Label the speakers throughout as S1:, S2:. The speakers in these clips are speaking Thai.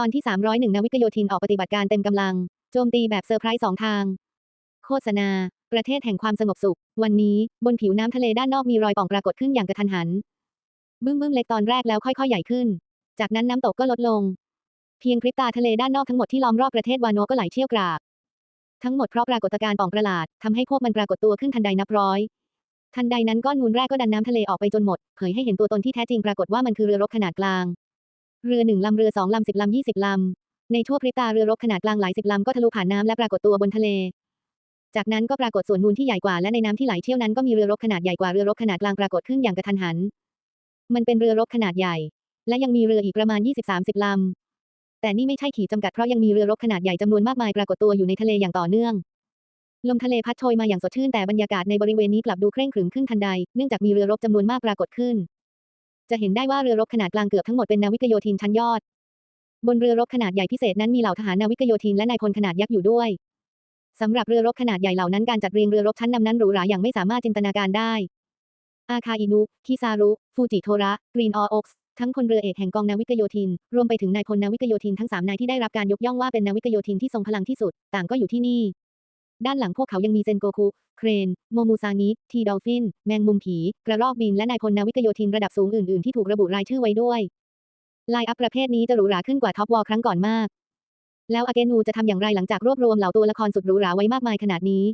S1: ตอนที่ 301 นาวิกโยธินออกปฏิบัติการเต็มกำลัง โจมตีแบบเซอร์ไพรส์สองทาง โฆษณา ประเทศแห่งความสงบสุข วันนี้บนผิวน้ำทะเลด้านนอกมีรอยป่องปรากฏขึ้นอย่างกระทันหัน บึ้งบึ้งเล็กตอนแรกแล้วค่อยๆ ใหญ่ขึ้น จากนั้นน้ำตกก็ลดลง เพียงพริบตาทะเลด้านนอกทั้งหมดที่ล้อมรอบประเทศวานโนก็ไหลเชี่ยวกราก ทั้งหมดเพราะปรากฏการณ์ป่องประหลาดทำให้พวกมันปรากฏตัวขึ้นทันใดนับร้อยทันใดนั้นก้อนนูนแรกก็ดันน้ำทะเลออกไปจนหมด เผยให้เห็นตัวตนที่แท้จริงปรากฏว่ามันคือเรือรบขนาดกลาง เรือหนึ่งลำเรือสองลำสิบลำยี่สิบลำ ในชั่วพริบตาเรือรบขนาดกลางหลายสิบลำก็ทะลุผ่านน้ำและปรากฏตัวบนทะเล จากนั้นก็ปรากฏส่วนนูนที่ใหญ่กว่าและในน้ำที่ไหลเชี่ยวนั้นก็มีเรือรบขนาดใหญ่กว่าเรือรบขนาดกลางปรากฏขึ้นอย่างกระทันหัน มันเป็นเรือรบขนาดใหญ่ และยังมีเรืออีกประมาณ20-30ลำ แต่นี่ไม่ใช่ขีดจำกัดเพราะยังมีเรือรบขนาดใหญ่จำนวนมากมายปรากฏตัวอยู่ในทะเลอย่างต่อเนื่องลมทะเลพัดโชยมาอย่างสดชื่นแต่บรรยากาศในบริเวณนี้กลับดูเคร่งขรึมขึ้นทันใด เนื่องจากมีเรือรบจำนวนมากปรากฏขึ้น จะเห็นได้ว่าเรือรบขนาดกลางเกือบทั้งหมดเป็นนาวิกโยธินชั้นยอด บนเรือรบขนาดใหญ่พิเศษนั้นมีเหล่าทหารนาวิกโยธินและนายพลขนาดยักษ์อยู่ด้วยสำหรับเรือรบขนาดใหญ่เหล่านั้นการจัดเรียงเรือรบชั้นนำนั้นหรูหราอย่างไม่สามารถจินตนาการได้ อาคาอินุคิซารุ ฟูจิโทระ กรีนอออกส์ทั้งพลเรือเอกแห่งกองนาวิกโยธิน รวมไปถึงนายพลนาวิกโยธินทั้งสามนายที่ได้รับการยกย่องว่าเป็นนาวิกโยธินที่ทรงพลังที่สุด ต่างก็อยู่ที่นี่ ด้านหลังพวกเขายังมีเซนโกคุ เครน โมมูซางิทีดอลฟิน แมงมุมผี กระรอกบิน และนายพลนาวิกโยธินระดับสูงอื่นๆ ที่ถูกระบุรายชื่อไว้ด้วย ไลน์อัพประเภทนี้จะหรูหราขึ้นกว่าท็อปวอลครั้งก่อนมาก แล้วอาเกนูจะทำอย่างไรหลังจากรวบรวมเหล่าตัวละครสุดหรูหราไว้มากมายขนาดนี้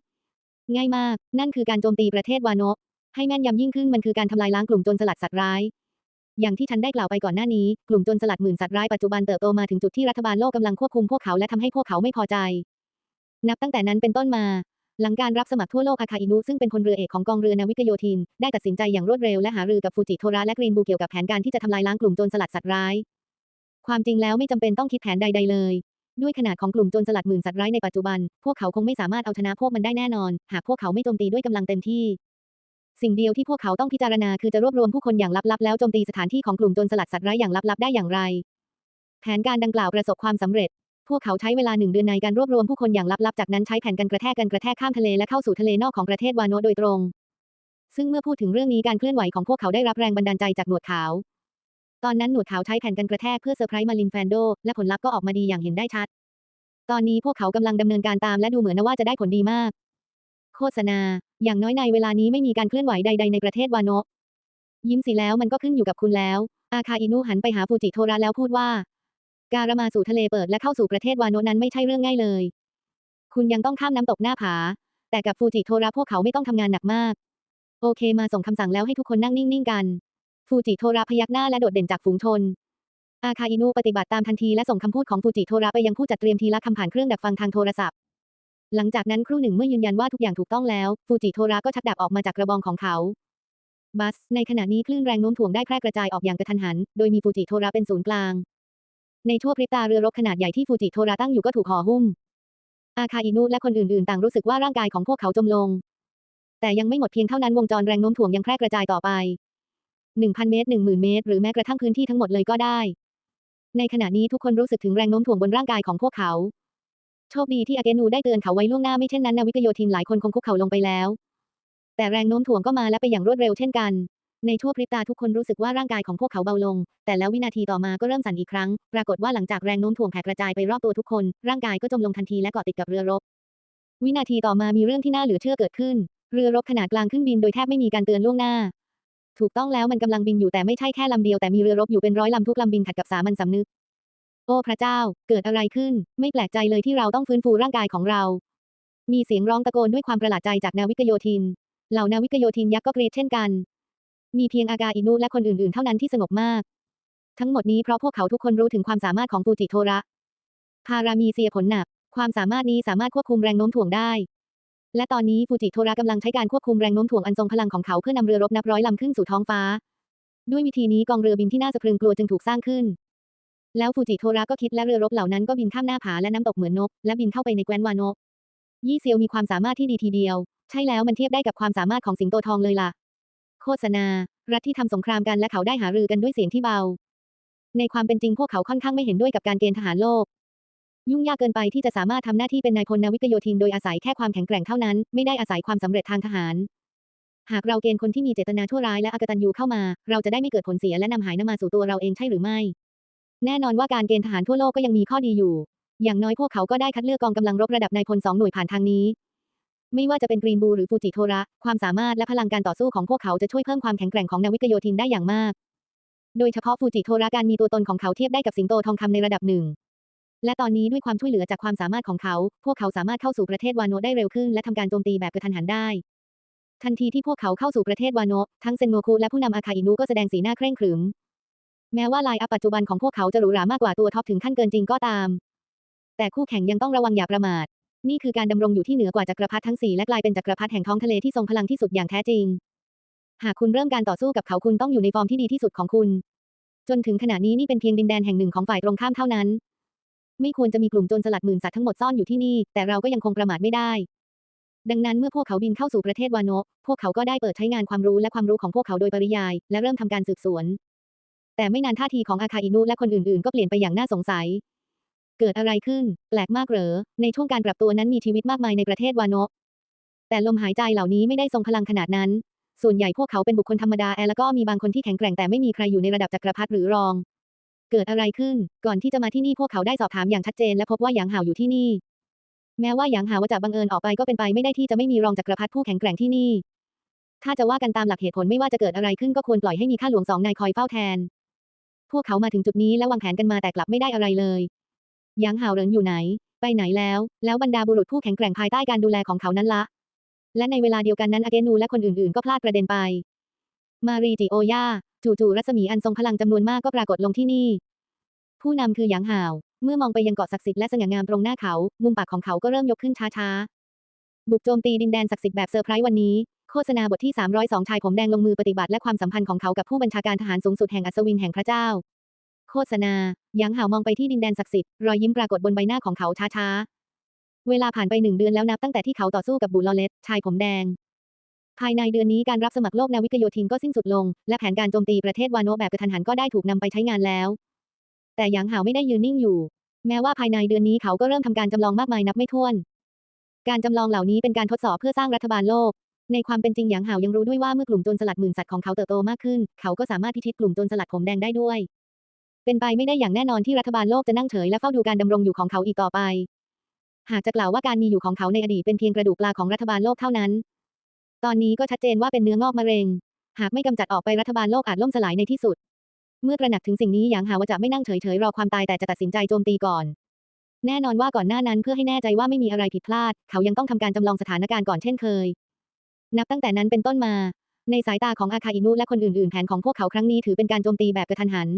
S1: ง่ายมาก นั่นคือการโจมตีประเทศวานกให้แม่นยำยิ่งขึ้นมันคือการทำลายล้างกลุ่มโจรสลัดสัตว์ร้ายอย่างที่ฉันได้กล่าวไปก่อนหน้านี้ กลุ่มโจรสลัดหมื่นสัตว์ร้ายปัจจุบันเติบโตมาถึงจุดที่รัฐบาลโลกกำลังควบคุมพวกเขาและทำให้พวกเขาไม่พอใจ นับตั้งแต่นั้นเป็นต้นมา หลังการรับสมัครทั่วโลกอาคาอินุซึ่งเป็นพลเรือเอกของกองเรือนาวิกโยธิน ได้ตัดสินใจอย่างรวดเร็วและหารือกับฟูจิโทระและกรีนบูเกี่ยวกับแผนการที่จะทำลายล้างกลุ่มโจรสลัดสัตว์ร้าย ความจริงแล้วไม่จำเป็นต้องคิดแผนใด ๆ เลย ด้วยขนาดของกลุ่มโจรสลัดหมื่นสัตว์ร้ายในปัจจุบัน พวกเขาคงไม่สามารถเอาชนะพวกมันได้แน่นอน หากพวกเขาไม่โจมตีด้วยกำลังเต็มที่ สิ่งเดียวที่พวกเขาต้องพิจารณาคือจะรวบรวมผู้คนอย่างลับๆแล้วโจมตีสถานที่ของกลุ่มโจรสลัดสัตว์ร้ายอย่างลับๆได้อย่างไร แผนการดังกล่าวประสบความสำเร็จ พวกเขาใช้เวลาหนึ่งเดือนในการรวบรวมผู้คนอย่างลับๆ จากนั้นใช้แผ่นกันกระแทกกันกระแทกข้ามทะเลและเข้าสู่ทะเลนอกของประเทศวาโนโดยตรง ซึ่งเมื่อพูดถึงเรื่องนี้การเคลื่อนไหวของพวกเขาได้รับแรงบันดาลใจจากหนวดขาว ตอนนั้นหนวดขาวใช้แผ่นกันกระแทกเพื่อเซอร์ไพรส์มารินแฟนโด และผลลัพธ์ก็ออกมาดีอย่างเห็นได้ชัด ตอนนี้พวกเขากำลังดำเนินการตามและดูเหมือนว่าจะได้ผลดีมาก โฆษณา อย่างน้อยในเวลานี้ไม่มีการเคลื่อนไหวใด ๆในประเทศวาโนยิ้มสิแล้วมันก็ขึ้นอยู่กับคุณแล้ว อาคาอินุหันไปหาฟูจิโทระแล้วพูดว่า การมาสู่ทะเลเปิดและเข้าสู่ประเทศวาโนนั้นไม่ใช่เรื่องง่ายเลย คุณยังต้องข้ามน้ำตกหน้าผา แต่กับฟูจิโทระพวกเขาไม่ต้องทำงานหนักมาก โอเคมาส่งคำสั่งแล้วให้ทุกคนนั่งนิ่งๆกัน ฟูจิโทระพยักหน้าและโดดเด่นจากฝูงชน อาคาอินุปฏิบัติตามทันทีและส่งคำพูดของฟูจิโทระไปยังผู้จัดเตรียมทีละคำผ่านเครื่องดักฟังทางโทรศัพท์ หลังจากนั้นครู่หนึ่งเมื่อยืนยันว่าทุกอย่างถูกต้องแล้ว ฟูจิโทระก็ชักดาบออกมาจากกระบองของเขาบัส ในขณะนี้คลื่นแรงโน้มถ่วงได้แพร่กระจายออกอย่างกระทันหัน โดยมีฟูจิโทระเป็นศูนย์กลาง ในชั่วพริบตาเรือรบขนาดใหญ่ที่ฟูจิโทระตั้งอยู่ก็ถูกห่อหุ้ม อาคาอินุและคนอื่นๆ ต่างรู้สึกว่าร่างกายของพวกเขาจมลง แต่ยังไม่หมดเพียงเท่านั้นวงจรแรงโน้มถ่วงยังแพร่กระจายต่อไป 1,000 เมตร 10,000 เมตร หรือแม้กระทั่งพื้นที่ทั้งหมดเลยก็ได้ ในขณะนี้ทุกคนรู้สึกถึงแรงโน้มถ่วงบนร่างกายของพวกเขา โชคดีที่อาเกนูได้เตือนเขาไว้ล่วงหน้าไม่เช่นนั้นนาวิกโยธินหลายคนคงคุกเข่าลงไปแล้ว แต่แรงโน้มถ่วงก็มาและไปอย่างรวดเร็วเช่นกัน ในชั่วพริบตาทุกคนรู้สึกว่าร่างกายของพวกเขาเบาลง แต่แล้ววินาทีต่อมาก็เริ่มสั่นอีกครั้ง ปรากฏว่าหลังจากแรงโน้มถ่วงแผ่กระจายไปรอบตัวทุกคน ร่างกายก็จมลงทันทีและเกาะติดกับเรือรบ วินาทีต่อมามีเรื่องที่น่าเหลือเชื่อเกิดขึ้น เรือรบขนาดกลางขึ้นบินโดยแทบไม่มีการเตือนล่วงหน้า ถูกต้องแล้วมันกำลังบินอยู่แต่ไม่ใช่แค่ลำเดียวแต่มีเรือรบอยู่เป็นร้อยลำทุกลำบินขัดกับสามัญสำนึก โอ้พระเจ้า เกิดอะไรขึ้น ไม่แปลกใจเลยที่เราต้องฟื้นฟูร่างกายของเรา มีเสียงร้องตะโกนด้วยความประหลาดใจจากนาวิกโยธิน เหล่านาวิกโยธินยักษ์ก็กรีดเช่นกัน มีเพียงอากาอินุและคนอื่นๆ เท่านั้นที่สงบมาก ทั้งหมดนี้เพราะพวกเขาทุกคนรู้ถึงความสามารถของฟูจิโทระ พารามีเซียผลหนัก ความสามารถนี้สามารถควบคุมแรงโน้มถ่วงได้ และตอนนี้ฟูจิโทระกำลังใช้การควบคุมแรงโน้มถ่วงอันทรงพลังของเขาเพื่อนำเรือรบนับร้อยลำขึ้นสู่ท้องฟ้า ด้วยวิธีนี้กองเรือบินที่น่าสะพรึงกลัวจึงถูกสร้างขึ้น แล้วฟูจิโทระก็คิดและเรือรบเหล่านั้นก็บินข้ามหน้าผาและน้ำตกเหมือนนก และบินเข้าไปในแคว้นวานะยี่เซียวมีความสามารถที่ดีทีเดียว ใช่แล้วมันเทียบได้กับความสามารถของสิงโตทองเลยล่ะ โฆษณา รัฐที่ทำสงครามกันและเขาได้หารือกันด้วยเสียงที่เบา ในความเป็นจริงพวกเขาค่อนข้างไม่เห็นด้วยกับการเกณฑ์ทหารโลก ยุ่งยากเกินไปที่จะสามารถทำหน้าที่เป็นนายพลนาวิกโยธินโดยอาศัยแค่ความแข็งแกร่งเท่านั้น ไม่ได้อาศัยความสำเร็จทางทหาร หากเราเกณฑ์คนที่มีเจตนาชั่วร้ายและอกตัญญูเข้ามา เราจะได้ไม่เกิดผลเสียและนำหายนำมาสู่ตัวเราเองใช่หรือไม่ แน่นอนว่าการเกณฑ์ทหารทั่วโลกก็ยังมีข้อดีอยู่ อย่างน้อยพวกเขาก็ได้คัดเลือกกองกำลังรบระดับนายพลสองหน่วยผ่านทางนี้ ไม่ว่าจะเป็นกรีนบูหรือฟูจิโทระ ความสามารถและพลังการต่อสู้ของพวกเขาจะช่วยเพิ่มความแข็งแกร่งของนาวิกโยธินได้อย่างมาก โดยเฉพาะฟูจิโทระการมีตัวตนของเขาเทียบได้กับสิงโตทองคำในระดับหนึ่ง และตอนนี้ด้วยความช่วยเหลือจากความสามารถของเขา พวกเขาสามารถเข้าสู่ประเทศวานโนได้เร็วขึ้น และทำการโจมตีแบบกระทันหันได้ ทันทีที่พวกเขาเข้าสู่ประเทศวานโนทั้งเซนโนคุและผู้นำอาคาอินุก็แสดงสีหน้าเคร่งขรึม แม้ว่าไลน์อัพปัจจุบันของพวกเขาจะหรูหรามากกว่าตัวท็อปถึงขั้นเกินจริงก็ตาม แต่คู่แข่งยังต้องระวังอย่าประมาท นี่คือการดำรงอยู่ที่เหนือกว่าจักรพรรดิทั้งสี่และกลายเป็นจักรพรรดิแห่งท้องทะเลที่ทรงพลังที่สุดอย่างแท้จริง หากคุณเริ่มการต่อสู้กับเขาคุณต้องอยู่ในฟอร์มที่ดีที่สุดของคุณ จนถึงขณะนี้นี่เป็นเพียงดินแดนแห่งหนึ่งของฝ่ายตรงข้ามเท่านั้น ไม่ควรจะมีกลุ่มโจรสลัดหมื่นสัตว์ทั้งหมดซ่อนอยู่ที่นี่ แต่เราก็ยังคงประมาทไม่ได้ ดังนั้นเมื่อพวกเขาบินเข้าสู่ประเทศวาโนะพวกเขาก็ได้เปิดใช้งานความรู้และความรู้ของพวกเขาโดยปริยาย และเริ่มทำการสืบสวน แต่ไม่นานท่าทีของอาคาอินุและคนอื่นๆ ก็เปลี่ยนไปอย่างน่าสงสัย เกิดอะไรขึ้น แปลกมากเหรอ ในช่วงการปรับตัวนั้นมีชีวิตมากมายในประเทศวานะแต่ลมหายใจเหล่านี้ไม่ได้ทรงพลังขนาดนั้น ส่วนใหญ่พวกเขาเป็นบุคคลธรรมดาแอแล้วก็มีบางคนที่แข็งแกร่งแต่ไม่มีใครอยู่ในระดับจักรพรรดิหรือรอง เกิดอะไรขึ้น ก่อนที่จะมาที่นี่พวกเขาได้สอบถามอย่างชัดเจนและพบว่าหยางหาวอยู่ที่นี่ แม้ว่าหยางหาวจะบังเอิญออกไปก็เป็นไปไม่ได้ที่จะไม่มีรองจักรพรรดิผู้แข็งแกร่งที่นี่ ถ้าจะว่ากันตามหลักเหตุผลไม่ว่าจะเกิดอะไรขึ้นก็ควรปล่อยให้มีข้าหลวงสองนายคอยเฝ้าแทน พวกเขามาถึงจุดนี้และวางแผนกันมาแต่กลับไม่ได้อะไรเลย หยางหาวเหรินอยู่ไหน ไปไหนแล้ว แล้วบรรดาบุรุษผู้แข็งแกร่งภายใต้การดูแลของเขานั้นละ และในเวลาเดียวกันนั้นอาเกนูและคนอื่นๆ ก็พลาดประเด็นไป มารีจิโอย่าจู่ๆรัศมีอันทรงพลังจำนวนมากก็ปรากฏลงที่นี่ ผู้นำคือหยางหาว เมื่อมองไปยังเกาะศักดิ์สิทธิ์และสง่างามตรงหน้าเขา มุมปากของเขาก็เริ่มยกขึ้นช้าๆ บุกโจมตีดินแดนศักดิ์สิทธิ์แบบเซอร์ไพรส์วันนี้ โฆษณาบทที่ 302 ชายผมแดงลงมือปฏิบัติและความสัมพันธ์ของเขากับผู้บัญชาการทหารสูงสุดแห่งอัศวินแห่งพระเจ้า โฆษณายางหาวมองไปที่ดินแดนศักดิ์สิทธิ์ รอยยิ้มปรากฏบนใบหน้าของเขาช้าๆ เวลาผ่านไปหนึ่งเดือนแล้วนับตั้งแต่ที่เขาต่อสู้กับบูลอเลตชายผมแดง ภายในเดือนนี้การรับสมัครโลกนาวิกโยธินก็สิ้นสุดลง และแผนการโจมตีประเทศวานโนแบบกระทันหันก็ได้ถูกนำไปใช้งานแล้ว แต่ยางหาวไม่ได้ยืนนิ่งอยู่ แม้ว่าภายในเดือนนี้เขาก็เริ่มทำการจำลองมากมายนับไม่ถ้วน การจำลองเหล่านี้เป็นการทดสอบเพื่อสร้างรัฐบาลโลกในความเป็นจริงหยางหาวยังรู้ด้วยว่าเมื่อกลุ่มโจรสลัดหมื่นสัตว์ของเขาเติบโตมากขึ้น เขาก็สามารถพิชิตกลุ่มโจรสลัดผมแดงได้ด้วย เป็นไปไม่ได้อย่างแน่นอนที่รัฐบาลโลกจะนั่งเฉยและเฝ้าดูการดำรงอยู่ของเขาอีกต่อไป หากจะกล่าวว่าการมีอยู่ของเขาในอดีตเป็นเพียงกระดูกปลาของรัฐบาลโลกเท่านั้น ตอนนี้ก็ชัดเจนว่าเป็นเนื้องอกมะเร็ง หากไม่กำจัดออกไปรัฐบาลโลกอาจล่มสลายในที่สุด เมื่อตระหนักถึงสิ่งนี้หยางหาวจะไม่นั่งเฉยๆรอความตายแต่จะตัดสินใจโจมตีก่อน แน่นอนว่าก่อนหน้านั้นเพื่อให้แน่ใจว่าไม่มีอะไรผิดพลาด เขายังต้องทำการจำลองสถานการณ์ก่อนเช่นเคย นับตั้งแต่นั้นเป็นต้นมา ในสายตาของอาคาอินุและคนอื่นๆ แผนของพวกเขาครั้งนี้ถือเป็นการโจมตีแบบกระทันหัน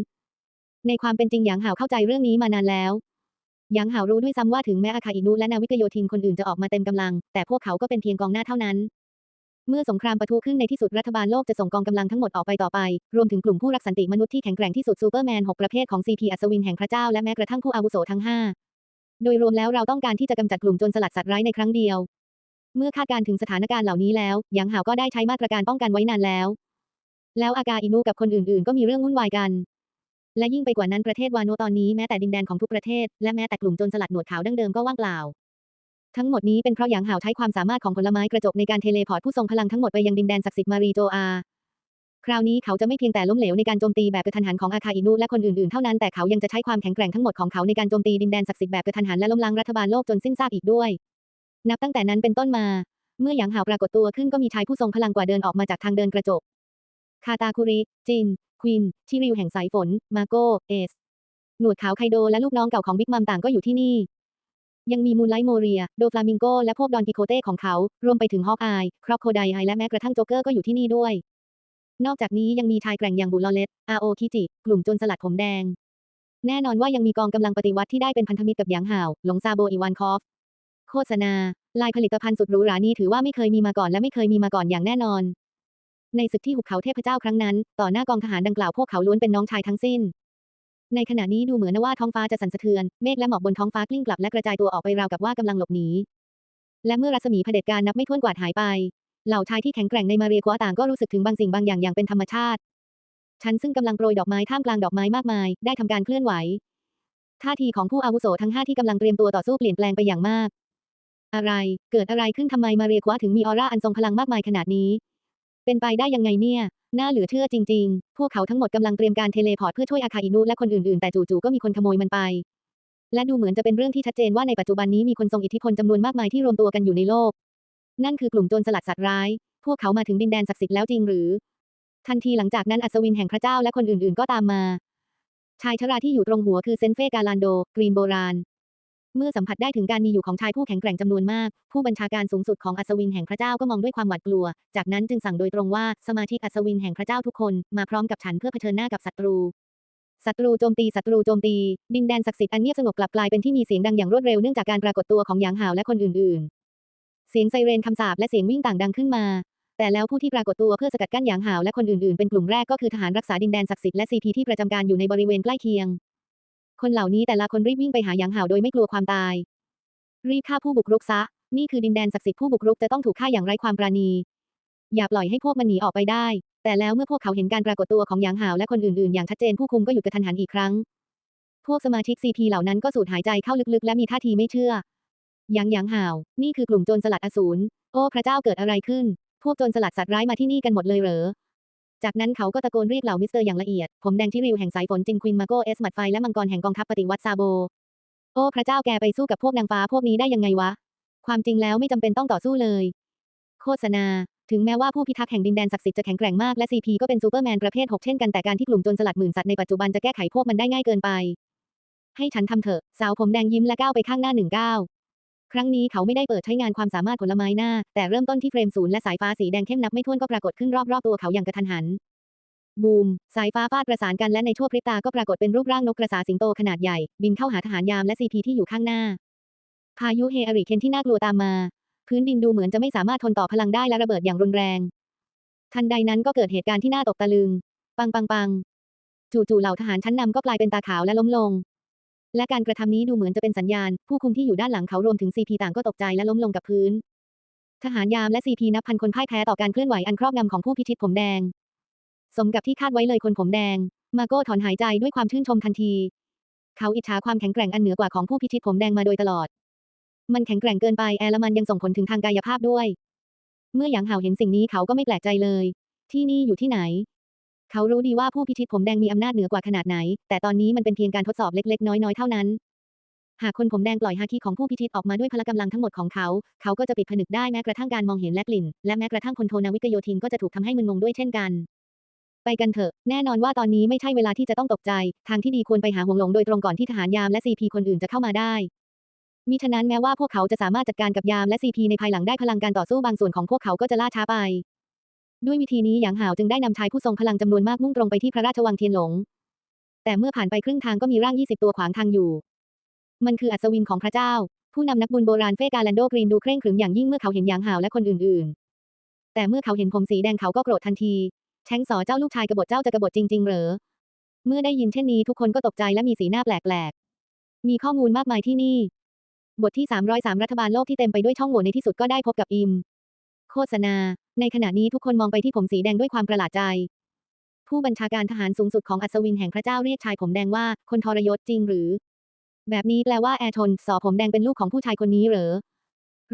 S1: ในความเป็นจริงหยางหาวเข้าใจเรื่องนี้มานานแล้วหยางหาวรู้ด้วยซ้ำว่าถึงแม้อาคาอินุและนาวิกโยธินคนอื่นจะออกมาเต็มกำลัง แต่พวกเขาก็เป็นเพียงกองหน้าเท่านั้น เมื่อสงครามปะทุขึ้นในที่สุดรัฐบาลโลกจะส่งกองกำลังทั้งหมดออกไปต่อไป รวมถึงกลุ่มผู้รักสันติมนุษย์ที่แข็งแกร่งที่สุดซูเปอร์แมนหกประเภทของ CP อัศวินแห่งพระเจ้าและแม้กระทั่งผู้อาวุโสทั้งห้าโดยรวมแล้วเราต้องการที่จะกำจัดกลุ่มโจรสลัดสัตว์ร้ายในครั้งเดียว เมื่อคาดการถึงสถานการณ์เหล่านี้แล้วหยางหาวก็ได้ใช้มาตรการป้องกันไว้นานแล้ว แล้วอากาอินุกับคนอื่นๆ ก็มีเรื่องวุ่นวายกัน และยิ่งไปกว่านั้นประเทศวาโนตอนนี้แม้แต่ดินแดนของทุกประเทศ และแม้แต่กลุ่มจรสลัดหนวดขาวดั้งเดิมก็ว่างเปล่า ทั้งหมดนี้เป็นเพราะหยางหาวใช้ความสามารถของผลไม้กระจกในการเทเลพอร์ตผู้ทรงพลังทั้งหมดไปยังดินแดนศักดิ์สิทธิ์มารีโจอา คราวนี้เขาจะไม่เพียงแต่ล้มเหลวในการโจมตีแบบกระทันหันของอาคาอินุและคนอื่นๆเท่านั้นแต่เขายังจะใช้ความแข็งแกร่งทั้งหมดของเขาในการโจมตีดินแดนศักดิ์สิทธิ์แบบกระทันหันและล้มล้างรัฐบาลโลกจนสิ้นซากอีกด้วย นับตั้งแต่นั้นเป็นต้นมา เมื่อหยางหาวปรากฏตัวขึ้นก็มีชายผู้ทรงพลังกว่าเดินออกมาจากทางเดินกระจกคาตาคุริ จิน ควิน ชิริวแห่งสายฝน มาโกเอส หนวดขาวไคโดและลูกน้องเก่าของบิ๊กมัมต่างก็อยู่ที่นี่ ยังมีมูนไลท์โมเรีย โดฟลามิงโก และพวกดอนกิโคเต้ของเขา รวมไปถึงฮอกอาย ครอกโคไดไอและแม้กระทั่งโจ๊กเกอร์ก็อยู่ที่นี่ด้วย นอกจากนี้ยังมีชายแกร่งอย่างบุลเลตอาโอคิจิ กลุ่มจรสลัดผมแดง แน่นอนว่ายังมีกองกำลังปฏิวัติที่ได้เป็นพันธมิตรกับหยางห่าว หลงซาโบอีวานคอฟ โฆษณา ลายผลิตภัณฑ์สุดหรูหรานี้ถือว่าไม่เคยมีมาก่อนและไม่เคยมีมาก่อนอย่างแน่นอน ในศึกที่หุบเขาเทพเจ้าครั้งนั้น ต่อหน้ากองทหารดังกล่าวพวกเขาล้วนเป็นน้องชายทั้งสิ้น ในขณะนี้ดูเหมือนว่าท้องฟ้าจะสั่นสะเทือน เมฆและหมอกบนท้องฟ้ากลิ้งกลับและกระจายตัวออกไปราวกับว่ากำลังหลบหนี และเมื่อรัศมีเผด็จการนับไม่ถ้วนกวาดหายไป เหล่าชายที่แข็งแกร่งในมาเรียกัวต่างก็รู้สึกถึงบางสิ่งบางอย่างอย่างเป็นธรรมชาติ ฉันซึ่งกำลังโปรยดอกไม้ท่ามกลางดอกไม้มากมาย ได้ทำการเคลื่อนไหว ท่าทีของผู้อาวุโสทั้งห้าที่กำลังเตรียมตัวต่อสู้เปลี่ยนแปลงไปอย่างมาก อะไร เกิดอะไรขึ้นทำไมมาเรียกัวถึงมีออร่าอันทรงพลังมากมายขนาดนี้ เป็นไปได้ยังไงเนี่ย น่าเหลือเชื่อจริง ๆ พวกเขาทั้งหมดกำลังเตรียมการเทเลพอร์ตเพื่อช่วยอาคาอินุและคนอื่นๆ แต่จู่ๆ ก็มีคนขโมยมันไป และดูเหมือนจะเป็นเรื่องที่ชัดเจนว่าในปัจจุบันนี้มีคนทรงอิทธิพลจำนวนมากมายที่รวมตัวกันอยู่ในโลก นั่นคือกลุ่มโจรสลัดสัตว์ร้าย พวกเขามาถึงดินแดนศักดิ์สิทธิ์แล้วจริงหรือ ทันทีหลังจากนั้นอัศวินแห่งพระเจ้าและคนอื่นๆ ก็ตามมา ชายชราที่อยู่ตรงหัวคือเซนเฟกาลานโด กรีนโบราณ เมื่อสัมผัสได้ถึงการมีอยู่ของชายผู้แข็งแกร่งจำนวนมาก ผู้บัญชาการสูงสุดของอัศวินแห่งพระเจ้าก็มองด้วยความหวาดกลัว จากนั้นจึงสั่งโดยตรงว่าสมาชิกอัศวินแห่งพระเจ้าทุกคนมาพร้อมกับฉันเพื่อเผชิญหน้ากับศัตรูศัตรูโจมตีศัตรูโจมตี ดินแดนศักดิ์สิทธิ์อันเงียบสงบกลับกลายเป็นที่มีเสียงดังอย่างรวดเร็วเนื่องจากการปรากฏตัวของหยางหาวและคนอื่นๆ เสียงไซเรนคำสาปและเสียงวิ่งต่างดังขึ้นมา แต่แล้วผู้ที่ปรากฏตัวเพื่อสกัดกั้นหยางหาวและคนอื่นๆ เป็นกลุ่มแรกก็คือทหารรักษาดินแดนศักดิ์สิทธิ์และซีพีที่ประจำการอยู่ในบริเวณใกล้เคียง คนเหล่านี้แต่ละคนรีบวิ่งไปหาหยางหาวโดยไม่กลัวความตาย รีบฆ่าผู้บุกรุกซะ นี่คือดินแดนศักดิ์สิทธิ์ผู้บุกรุกจะต้องถูกฆ่าอย่างไร้ความปราณี อย่าปล่อยให้พวกมันหนีออกไปได้ แต่แล้วเมื่อพวกเขาเห็นการปรากฏตัวของหยางหาวและคนอื่นๆ อย่างชัดเจนผู้คุมก็หยุดกระทันหันอีกครั้ง พวกสมาชิกซีพีเหล่านั้นก็สูดหายใจเข้าลึกๆ และมีท่าทีไม่เชื่อหยางหยางหาวนี่คือกลุ่มโจรสลัดอสูร โอ้พระเจ้าเกิดอะไรขึ้น พวกโจรสลัดสัตว์ร้ายมาที่นี่กันหมดเลยเหรอ จากนั้นเขาก็ตะโกนเรียกเหล่ามิสเตอร์อย่างละเอียด ผมแดงที่ริวแห่งสายฝนจินควินมาโกเอสมัดไฟและมังกรแห่งกองทัพปฏิวัติซาโบ โอ้พระเจ้าแกไปสู้กับพวกนางฟ้าพวกนี้ได้ยังไงวะ ความจริงแล้วไม่จำเป็นต้องต่อสู้เลย โฆษณา ถึงแม้ว่าผู้พิทักษ์แห่งดินแดนศักดิ์สิทธิ์จะแข็งแกร่งมากและซีพีก็เป็นซูเปอร์แมนประเภท 6 เช่นกันแต่การที่กลุ่มจรสลัดหมื่นสัตว์ในปัจจุบันจะแก้ไขพวกมันได้ง่ายเกินไป ให้ฉันทำเถอะ สาวผมแดงยิ้มและก้าวไปข้างหน้าหนึ่งก้าว ครั้งนี้เขาไม่ได้เปิดใช้งานความสามารถผลไม้หน้า แต่เริ่มต้นที่เฟรมศูนย์และสายฟ้าสีแดงเข้มนับไม่ถ้วนก็ปรากฏขึ้นรอบๆตัวเขาอย่างกระทันหัน บูม สายฟ้าฟาดประสานกันและในชั่วพริบตาก็ปรากฏเป็นรูปร่างนกกระสาสิงโตขนาดใหญ่ บินเข้าหาทหารยามและซีพีที่อยู่ข้างหน้า พายุเฮอริเคนที่น่ากลัวตามมา พื้นดินดูเหมือนจะไม่สามารถทนต่อพลังได้และระเบิดอย่างรุนแรง ทันใดนั้นก็เกิดเหตุการณ์ที่น่าตกตะลึง ปังปังปังจู่ๆเหล่าทหารชั้นนำก็กลายเป็นตาขาวและล้มลง และการกระทำนี้ดูเหมือนจะเป็นสัญญาณ ผู้คุมที่อยู่ด้านหลังเขารวมถึงซีพีต่างก็ตกใจและล้มลงกับพื้น ทหารยามและซีพีนับพันคนพ่ายแพ้ต่อการเคลื่อนไหวอันครอบงำของผู้พิชิตผมแดง สมกับที่คาดไว้เลยคนผมแดง มาโก้ถอนหายใจด้วยความชื่นชมทันที เขาอิจฉาความแข็งแกร่งอันเหนือกว่าของผู้พิชิตผมแดงมาโดยตลอด มันแข็งแกร่งเกินไปแอร์ลมันยังส่งผลถึงทางกายภาพด้วย เมื่อหยางเหาเห็นสิ่งนี้เขาก็ไม่แปลกใจเลย ที่นี่อยู่ที่ไหน เขารู้ดีว่าผู้พิชิตผมแดงมีอำนาจเหนือกว่าขนาดไหน แต่ตอนนี้มันเป็นเพียงการทดสอบเล็กๆ น้อยๆ เท่านั้น หากคนผมแดงปล่อยฮาคิของผู้พิชิตออกมาด้วยพละกำลังทั้งหมดของเขา เขาก็จะปิดผนึกได้แม้กระทั่งการมองเห็นและกลิ่น และแม้กระทั่งพลโทนาวิกโยธินก็จะถูกทำให้มึนงงด้วยเช่นกัน ไปกันเถอะ แน่นอนว่าตอนนี้ไม่ใช่เวลาที่จะต้องตกใจ ทางที่ดีควรไปหาหวงหลงโดยตรงก่อนที่ทหารยามและซีพีคนอื่นจะเข้ามาได้มิฉะนั้นแม้ว่าพวกเขาจะสามารถจัดการกับยามและซีพีในภายหลังได้พลังการต่อสู้บางส่วนของพวกเขาก็จะล่าช้าไป ด้วยวิธีนี้หยางหาวจึงได้นำชายผู้ทรงพลังจำนวนมากมุ่งตรงไปที่พระราชวังเทียนหลง แต่เมื่อผ่านไปครึ่งทางก็มีร่าง 20 ตัวขวางทางอยู่ มันคืออัศวินของพระเจ้า ผู้นำนักบุญโบราณเฟกาแลนโดกรีนดูเคร่งขรึมอย่างยิ่งเมื่อเขาเห็นหยางหาวและคนอื่นๆ แต่เมื่อเขาเห็นผมสีแดงเขาก็โกรธทันทีแชงสอเจ้าลูกชายกบฏเจ้าจะกบฏจริง ๆ เหรอ เมื่อได้ยินเช่นนี้ทุกคนก็ตกใจและมีสีหน้าแปลกๆ มีข้อมูลมากมายที่นี่ บทที่ 303 รัฐบาลโลกที่เต็มไปด้วยช่องโหว่ในที่สุดก็ได้พบกับอิม โฆษณา ในขณะนี้ทุกคนมองไปที่ผมสีแดงด้วยความประหลาดใจ ผู้บัญชาการทหารสูงสุดของอัศวินแห่งพระเจ้าเรียกชายผมแดงว่าคนทรยศจริงหรือ แบบนี้แปลว่าแอร์ทนสอผมแดงเป็นลูกของผู้ชายคนนี้เหรอ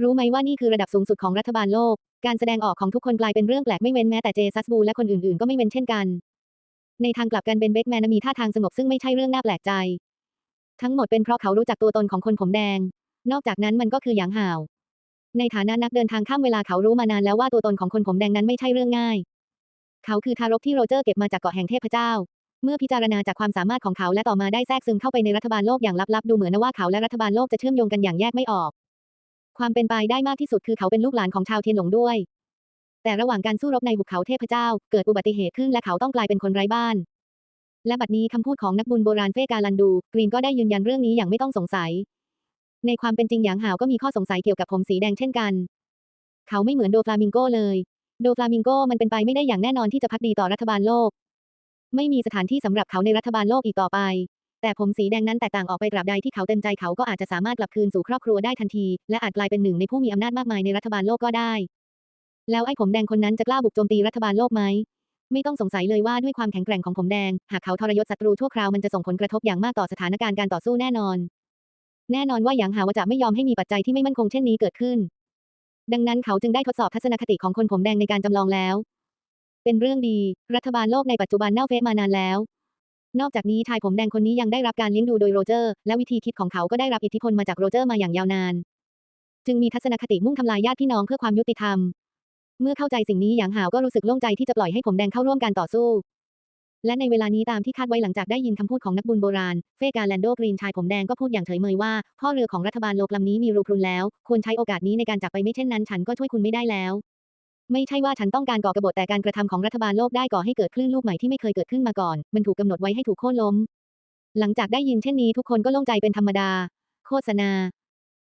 S1: รู้ไหมว่านี่คือระดับสูงสุดของรัฐบาลโลก การแสดงออกของทุกคนกลายเป็นเรื่องแปลกไม่เว้นแม้แต่เจสัสบูและคนอื่นๆ ก็ไม่เว้นเช่นกัน ในทางกลับกันเบนเบกแมนมีท่าทางสงบซึ่งไม่ใช่เรื่องน่าแปลกใจ ทั้งหมดเป็นเพราะเขารู้จักตัวตนของคนผมแดง นอกจากนั้นมันก็คือหยางห่าว ในฐานะนักเดินทางข้ามเวลาเขารู้มานานแล้วว่าตัวตนของคนผมแดงนั้นไม่ใช่เรื่องง่าย เขาคือทารกที่โรเจอร์เก็บมาจากเกาะแห่งเทพเจ้า เมื่อพิจารณาจากความสามารถของเขาและต่อมาได้แทรกซึมเข้าไปในรัฐบาลโลกอย่างลับๆ ดูเหมือนว่าเขาและรัฐบาลโลกจะเชื่อมโยงกันอย่างแยกไม่ออก ความเป็นไปได้มากที่สุดคือเขาเป็นลูกหลานของชาวเทียนหลงด้วย แต่ระหว่างการสู้รบในหุบเขาเทพเจ้า เกิดอุบัติเหตุขึ้นและเขาต้องกลายเป็นคนไร้บ้าน และบัดนี้คำพูดของนักบุญโบราณเฟกาลันดู กรีนก็ได้ยืนยันเรื่องนี้อย่างไม่ต้องสงสัย ในความเป็นจริงหยางหาวก็มีข้อสงสัยเกี่ยวกับผมสีแดงเช่นกัน เขาไม่เหมือนโดฟลามิงโกเลย โดฟลามิงโกมันเป็นไปไม่ได้อย่างแน่นอนที่จะพักดีต่อรัฐบาลโลก ไม่มีสถานที่สำหรับเขาในรัฐบาลโลกอีกต่อไป แต่ผมสีแดงนั้นแตกต่างออกไปตราบใดที่เขาเต็มใจเขาก็อาจจะสามารถกลับคืนสู่ครอบครัวได้ทันที และอาจกลายเป็นหนึ่งในผู้มีอำนาจมากมายในรัฐบาลโลกก็ได้ แล้วไอ้ผมแดงคนนั้นจะกล้าบุกโจมตีรัฐบาลโลกไหมไม่ต้องสงสัยเลยว่าด้วยความแข็งแกร่งของผมแดง หากเขาทรยศศัตรูชั่วคราวมันจะส่งผลกระทบอย่างมากต่อสถานการณ์การต่อสู้แน่นอน แน่นอนว่าหยางหาวจะไม่ยอมให้มีปัจจัยที่ไม่มั่นคงเช่นนี้เกิดขึ้น ดังนั้นเขาจึงได้ทดสอบทัศนคติของคนผมแดงในการจำลองแล้ว เป็นเรื่องดี รัฐบาลโลกในปัจจุบันเน่าเฟะมานานแล้ว นอกจากนี้ชายผมแดงคนนี้ยังได้รับการเลี้ยงดูโดยโรเจอร์ และวิธีคิดของเขาก็ได้รับอิทธิพลมาจากโรเจอร์มาอย่างยาวนาน จึงมีทัศนคติมุ่งทำลายญาติพี่น้องเพื่อความยุติธรรม เมื่อเข้าใจสิ่งนี้หยางหาวก็รู้สึกโล่งใจที่จะปล่อยให้ผมแดงเข้าร่วมการต่อสู้ และในเวลานี้ตามที่คาดไว้หลังจากได้ยินคำพูดของนักบุญโบราณ เฟกาแลนโดกรีนชายผมแดงก็พูดอย่างเฉยเมยว่า พ่อเรือของรัฐบาลโลกลำนี้มีรูพรุนแล้ว ควรใช้โอกาสนี้ในการจากไปไม่เช่นนั้น ฉันก็ช่วยคุณไม่ได้แล้ว ไม่ใช่ว่าฉันต้องการก่อกบฏแต่การกระทำของรัฐบาลโลกได้ก่อให้เกิดคลื่นลูกใหม่ที่ไม่เคยเกิดขึ้นมาก่อน มันถูกกำหนดไว้ให้ถูกโค่นล้ม หลังจากได้ยินเช่นนี้ทุกคนก็โล่งใจเป็นธรรมดา โฆษณา